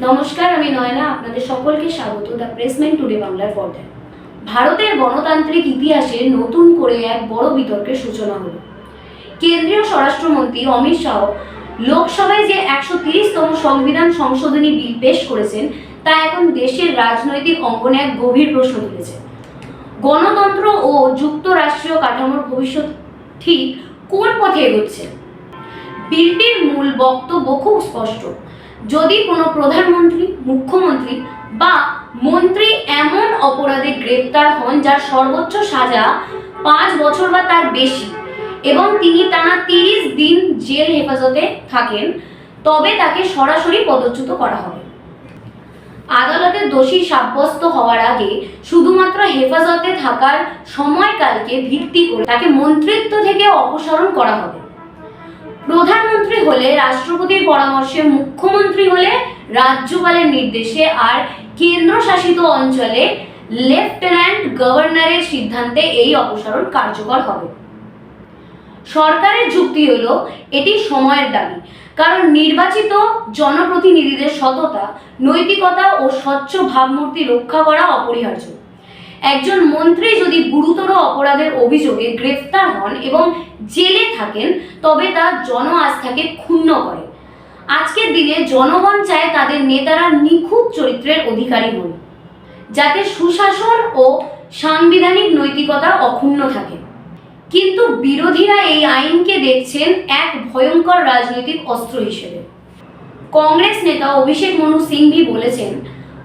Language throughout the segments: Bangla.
নমস্কার, আমি নয়না, আপনাদের সকলকে স্বাগত দ্য প্রেসমেন্ট টুডে বাংলার পর্দায়। ভারতের গণতান্ত্রিক ইতিহাসে নতুন করে এক বড় বিতর্কের সূচনা হলো। কেন্দ্রীয় স্বরাষ্ট্রমন্ত্রী অমিত শাহ লোকসভায় যে একশো তিরিশতম সংবিধান সংশোধনী বিল পেশ করেছেন, তা এখন দেশের রাজনৈতিক অঙ্গনে এক গভীর প্রশ্ন তুলেছে। গণতন্ত্র ও যুক্তরাষ্ট্রীয় কাঠামোর ভবিষ্যৎ ঠিক কোন পথে এগোচ্ছে? বিলটির মূল বক্তব্য খুব স্পষ্ট। যদি কোনো প্রধানমন্ত্রী, মুখ্যমন্ত্রী বা মন্ত্রী এমন অপরাধে গ্রেপ্তার হন যার সর্বোচ্চ সাজা পাঁচ বছর বা তার বেশি এবং তিনি টানা তিরিশ দিন জেল হেফাজতে থাকেন, তবে তাকে সরাসরি পদচ্যুত করা হবে। আদালতে দোষী সাব্যস্ত হওয়ার আগে শুধুমাত্র হেফাজতে থাকার সময়কালকে ভিত্তি করে তাকে মন্ত্রিত্ব থেকে অপসারণ করা হবে। প্রধানমন্ত্রী হলে, রাষ্ট্রপতির পরামর্শে মুখ্যমন্ত্রী হলে, রাজ্যপালের নির্দেশে আর কেন্দ্রশাসিত অঞ্চলে লেফটেন্যান্ট গভর্নরের সিদ্ধান্তে এই অপসারণ কার্যকর হবে। সরকারের যুক্তি হলো, এটি সময়ের দাবি, কারণ নির্বাচিত জনপ্রতিনিধিদের সততা, নৈতিকতা ও স্বচ্ছ ভাবমূর্তি রক্ষা করা অপরিহার্য। একজন মন্ত্রী যদি গুরুতর অপরাধের অভিযোগে গ্রেফতার হন এবং জেলে থাকেন, তবে তা জন আস্থাকে ক্ষুণ্ণ করে। আজকের দিনে জনগণ চায় তাদের নেতারা নিখুঁত চরিত্রের অধিকারী হন, যাতে সুশাসন ও সাংবিধানিক নৈতিকতা অক্ষুণ্ণ থাকে। কিন্তু বিরোধীরা এই আইনকে দেখছেন এক ভয়ঙ্কর রাজনৈতিক অস্ত্র হিসেবে। কংগ্রেস নেতা অভিষেক মনু সিংভি বলেছেন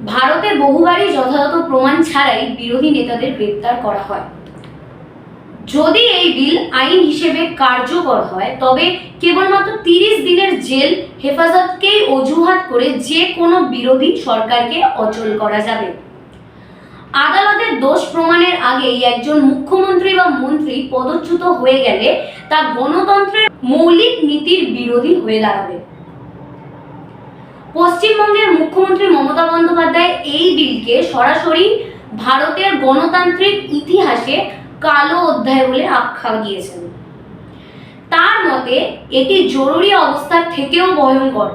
ভারতে বহুবারই যথাযথ প্রমাণ ছাড়াই বিরোধী নেতাদের গ্রেপ্তার করা হয়। যদি এই বিল আইন হিসেবে কার্যকর হয়, তবে কেবলমাত্র তিরিশ দিনের জেল হেফাজতকেই অজুহাত করে যে কোনো বিরোধী সরকারকে অচল করা যাবে। আদালতের দোষ প্রমাণের আগেই একজন মুখ্যমন্ত্রী বা মন্ত্রী পদচ্যুত হয়ে গেলে তা গণতন্ত্রের মৌলিক নীতির বিরোধী হয়ে দাঁড়াবে। পশ্চিমবঙ্গের মুখ্যমন্ত্রী মমতা বন্দ্যোপাধ্যায় এই বিলকে সরাসরি ভারতের গণতান্ত্রিক ইতিহাসে কালো অধ্যায় বলে আখ্যা দিয়েছেন। তার মতে, এটি জরুরি অবস্থার থেকেও ভয়ঙ্কর,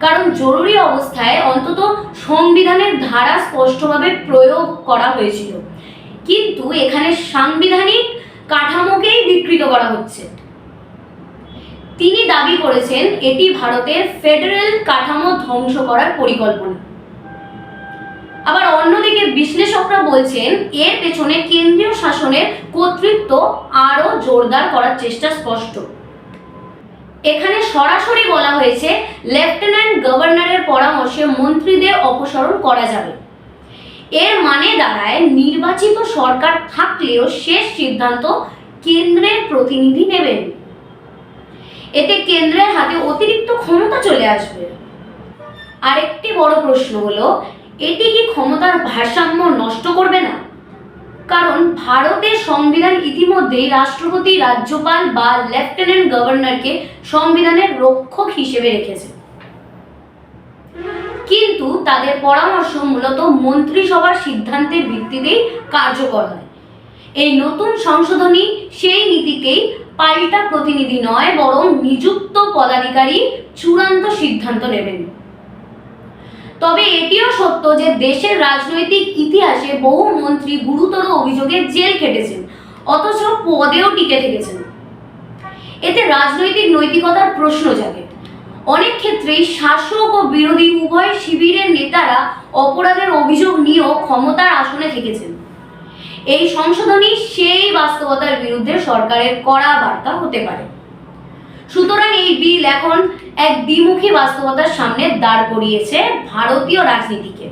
কারণ জরুরি অবস্থায় অন্তত সংবিধানের ধারা স্পষ্টভাবে প্রয়োগ করা হয়েছিল। কিন্তু এখানে সাংবিধানিক কাঠামোকেই বিকৃত করা হচ্ছে। তিনি দাবি করেছেন এটি ভারতের ফেডারেল কাঠামো ধ্বংস করার পরিকল্পনা। আবার অন্যদিকে বিশ্লেষকরা বলছেন, এর পেছনে কেন্দ্রীয় শাসনের কর্তৃত্ব আরও জোরদার করার চেষ্টা স্পষ্ট। এখানে সরাসরি বলা হয়েছে, লেফটেন্যান্ট গভর্নরের পরামর্শে মন্ত্রীদের অপসারণ করা যাবে। এর মানে দাঁড়ায়, নির্বাচিত সরকার থাকলেও শেষ সিদ্ধান্ত কেন্দ্রের প্রতিনিধি নেবেন। এতে কেন্দ্রের হাতে অতিরিক্ত ক্ষমতা চলে আসবে। আরেকটি বড় প্রশ্ন হলো, এটি কি ক্ষমতার ভারসাম্য নষ্ট করবে না? কারণ ভারতের সংবিধান ইতিমধ্যেই রাষ্ট্রপতি, রাজ্যপাল বা লেফটেন্যান্ট গভর্নরকে সংবিধানের রক্ষক হিসেবে রেখেছে। কিন্তু তাদের পরামর্শ মূলত মন্ত্রিসভার সিদ্ধান্তের ভিত্তিতেই কার্যকর হয়। এই নতুন সংশোধনী সেই নীতিকেই পাল্টা প্রতিনিধি নয়, বরং নিযুক্ত পদাধিকারী চূড়ান্ত সিদ্ধান্ত নেবেন। তবে এটিও সত্য যে দেশের রাজনৈতিক ইতিহাসে বহু মন্ত্রী গুরুতর অভিযোগে জেল খেটেছেন, অথচ পদেও টিকে থেকেছেন। এতে রাজনৈতিক নৈতিকতার প্রশ্ন জাগে। অনেক ক্ষেত্রেই শাসক ও বিরোধী উভয় শিবিরের নেতারা অপরাধের অভিযোগ নিয়েও ক্ষমতার আসনে থেকেছেন। এই সংশোধনী সেই বাস্তবতার বিরুদ্ধে সরকারের কড়া বার্তা হতে পারে। সুতরাং এই বিল এখন এক দ্বিমুখী বাস্তবতার সামনে দাঁড় করিয়েছে ভারতীয় রাজনীতিকে।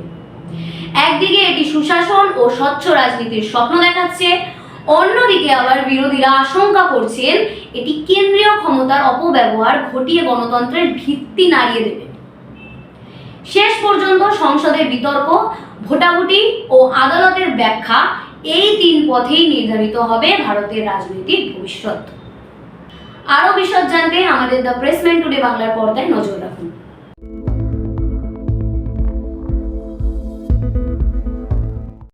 একদিকে এটি সুশাসন ও স্বচ্ছ রাজনীতির স্বপ্ন দেখাচ্ছে, অন্যদিকে আবার বিরোধীরা আশঙ্কা করছেন এটি কেন্দ্রীয় ক্ষমতার অপব্যবহার ঘটিয়ে গণতন্ত্রের ভিত্তি নাড়িয়ে দেবে। শেষ পর্যন্ত সংসদের বিতর্ক, ভোটাভুটি ও আদালতের ব্যাখ্যা এই তিন পথেই নির্ধারিত হবে ভারতের রাজনৈতিক ভবিষ্যৎ। আরও বিশদ জানতে আমাদের দ্য প্রেসমেন্ট টুডে বাংলার পর্দায় নজর রাখুন।